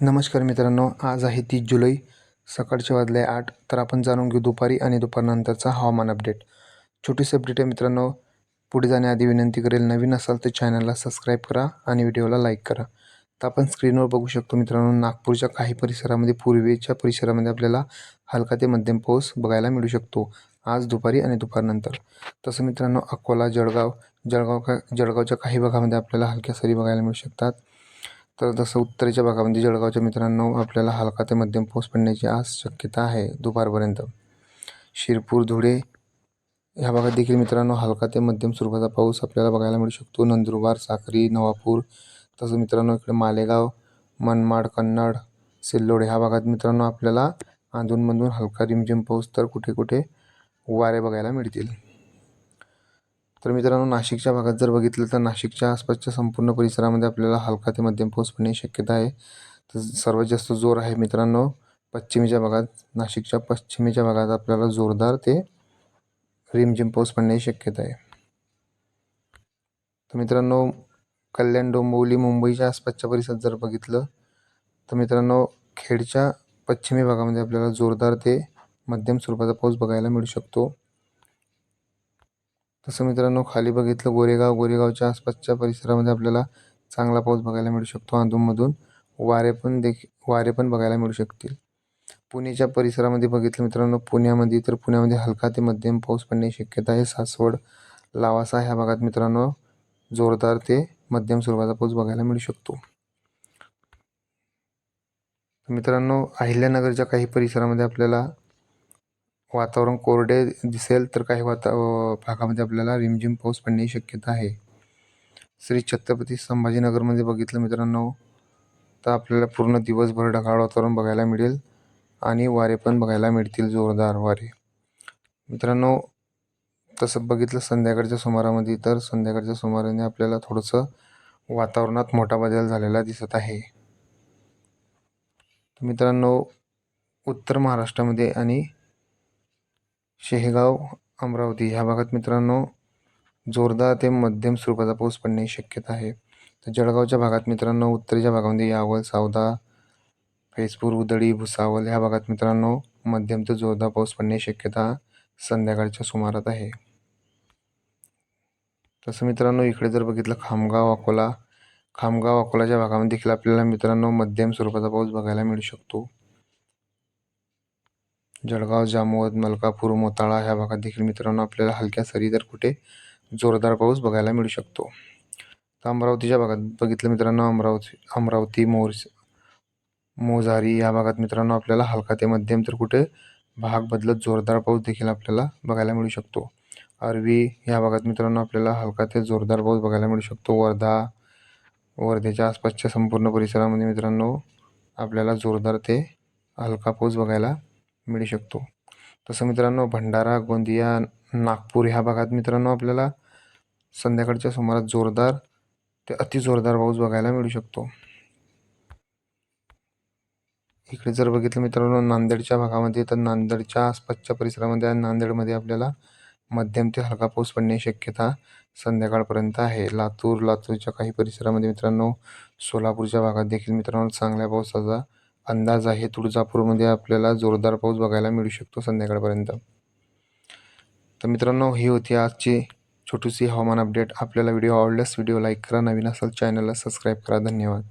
नमस्कार मित्रांनो आज आहे तीस जुलै सकाळचे वाजले आठ तर आपण जाणून घेऊ दुपारी आणि दुपारनंतरचा हवामान अपडेट. छोटीशी अपडेट आहे मित्रांनो पुढे जाण्याआधी विनंती करेल नवीन असाल तर चॅनलला सबस्क्राईब करा आणि व्हिडिओला लाईक करा. तर आपण स्क्रीनवर बघू शकतो मित्रांनो नागपूरच्या काही परिसरामध्ये पूर्वेच्या परिसरामध्ये आपल्याला हलका ते मध्यम पाऊस बघायला मिळू शकतो. आज दुपारी आणि दुपारनंतर. तसं मित्रांनो अकोला जळगाव जळगाव का जळगावच्या काही भागामध्ये आपल्याला हलक्या सरी बघायला मिळू शकतात. तर जसं उत्तरेच्या भागामध्ये जळगावच्या मित्रांनो आपल्याला हलका ते मध्यम पाऊस पडण्याची आज शक्यता आहे दुपारपर्यंत. शिरपूर धुळे ह्या भागात देखील मित्रांनो हलका ते मध्यम स्वरूपाचा पाऊस आपल्याला बघायला मिळू शकतो. नंदुरबार साक्री नवापूर तसं मित्रांनो इकडे मालेगाव मनमाड कन्नड सिल्लोड ह्या भागात मित्रांनो आपल्याला अधूनमधून हलका रिमझिम पाऊस तर कुठे कुठे वारे बघायला मिळतील. तर मित्रांनो नाशिकच्या भागात जर बघितलं तर नाशिकच्या आसपासच्या संपूर्ण परिसरामध्ये आपल्याला हलका ते मध्यम पाऊस पडण्याची शक्यता आहे. तर सर्वात जास्त जोर आहे मित्रांनो पश्चिमेच्या भागात. नाशिकच्या पश्चिमेच्या भागात आपल्याला जोरदार ते रिमझिम पाऊस पडण्याची शक्यता आहे. तर मित्रांनो कल्याण डोंबिवली मुंबईच्या आसपासच्या परिसरात जर बघितलं तर मित्रांनो खेडच्या पश्चिमी भागामध्ये आपल्याला जोरदार ते मध्यम स्वरूपाचा पाऊस बघायला मिळू शकतो. तसं मित्रांनो खाली बघितलं गोरेगाव. गोरेगावच्या आसपासच्या परिसरामध्ये आपल्याला चांगला पाऊस बघायला मिळू शकतो. अधूनमधून वारे पण देखील वारे पण बघायला मिळू शकतील. पुणेच्या परिसरामध्ये बघितलं मित्रांनो पुण्यामध्ये तर पुण्यामध्ये हलका ते मध्यम पाऊस पडण्याची शक्यता आहे. सासवड लावासा ह्या भागात मित्रांनो जोरदार ते मध्यम स्वरूपाचा पाऊस बघायला मिळू शकतो. मित्रांनो अहिल्यानगरच्या काही परिसरामध्ये आपल्याला वातावरण कोरडे दिसेल तर काही वाता भागामध्ये आपल्याला रिमझिम पाऊस पडण्याची शक्यता आहे. श्री छत्रपती संभाजीनगरमध्ये बघितलं मित्रांनो तर आपल्याला पूर्ण दिवसभर ढगाळ वातावरण बघायला मिळेल आणि वारे पण बघायला मिळतील जोरदार वारे. मित्रांनो तसं बघितलं संध्याकाळच्या सुमारामध्ये तर संध्याकाळच्या सुमाराने आपल्याला थोडंसं वातावरणात मोठा बदल झालेला दिसत आहे. मित्रांनो उत्तर महाराष्ट्रामध्ये आणि शेहेगाव अमरावती ह्या भागात मित्रांनो जोरदार ते मध्यम स्वरूपाचा पाऊस पडण्याची शक्यता आहे. तर जळगावच्या भागात मित्रांनो उत्तरेच्या भागामध्ये यावल सावदा फेसपूर उदळी भुसावल ह्या भागात मित्रांनो मध्यम ते जोरदार पाऊस पडण्याची शक्यता संध्याकाळच्या सुमारात आहे. तसं मित्रांनो इकडे जर बघितलं खामगाव अकोला खामगाव अकोलाच्या भागामध्ये देखील आपल्याला मित्रांनो मध्यम स्वरूपाचा पाऊस बघायला मिळू शकतो. जळगाव जामोद मलकापूर मोताळा ह्या भागात देखील मित्रांनो आपल्याला हलक्या सरी तर कुठे जोरदार पाऊस बघायला मिळू शकतो. तर अमरावतीच्या भागात बघितलं मित्रांनो अमरावती अमरावती मोर मोजारी या भागात मित्रांनो आपल्याला हलका ते मध्यम तर कुठे भाग बदलत जोरदार पाऊस देखील आपल्याला बघायला मिळू शकतो. अरवी या भागात मित्रांनो आपल्याला हलका ते जोरदार पाऊस बघायला मिळू शकतो. वर्धा वर्धेच्या आसपासच्या संपूर्ण परिसरामध्ये मित्रांनो आपल्याला जोरदार ते हलका पाऊस बघायला मिळू शकतो. तसं मित्रांनो भंडारा गोंदिया नागपूर ह्या भागात मित्रांनो आपल्याला संध्याकाळच्या सुमारात जोरदार ते अतिजोरदार पाऊस बघायला मिळू शकतो. इकडे जर बघितलं मित्रांनो नांदेडच्या भागामध्ये तर नांदेडच्या आसपासच्या परिसरामध्ये आणि नांदेडमध्ये आपल्याला मध्यम ते हलका पाऊस पडण्याची शक्यता संध्याकाळपर्यंत आहे. लातूर लातूरच्या काही परिसरामध्ये मित्रांनो सोलापूरच्या भागात देखील मित्रांनो चांगल्या पावसाचा अंदाज आहे तुळजापूरमध्ये आपल्याला जोरदार पाऊस बघायला मिळू शकतो संध्याकाळपर्यंत. तर मित्रांनो ही होती आजची छोटीशी हवामान अपडेट. आपल्याला व्हिडिओ आवडल्यास व्हिडिओ लाईक करा. नवीन असाल चॅनलला सबस्क्राईब करा. धन्यवाद.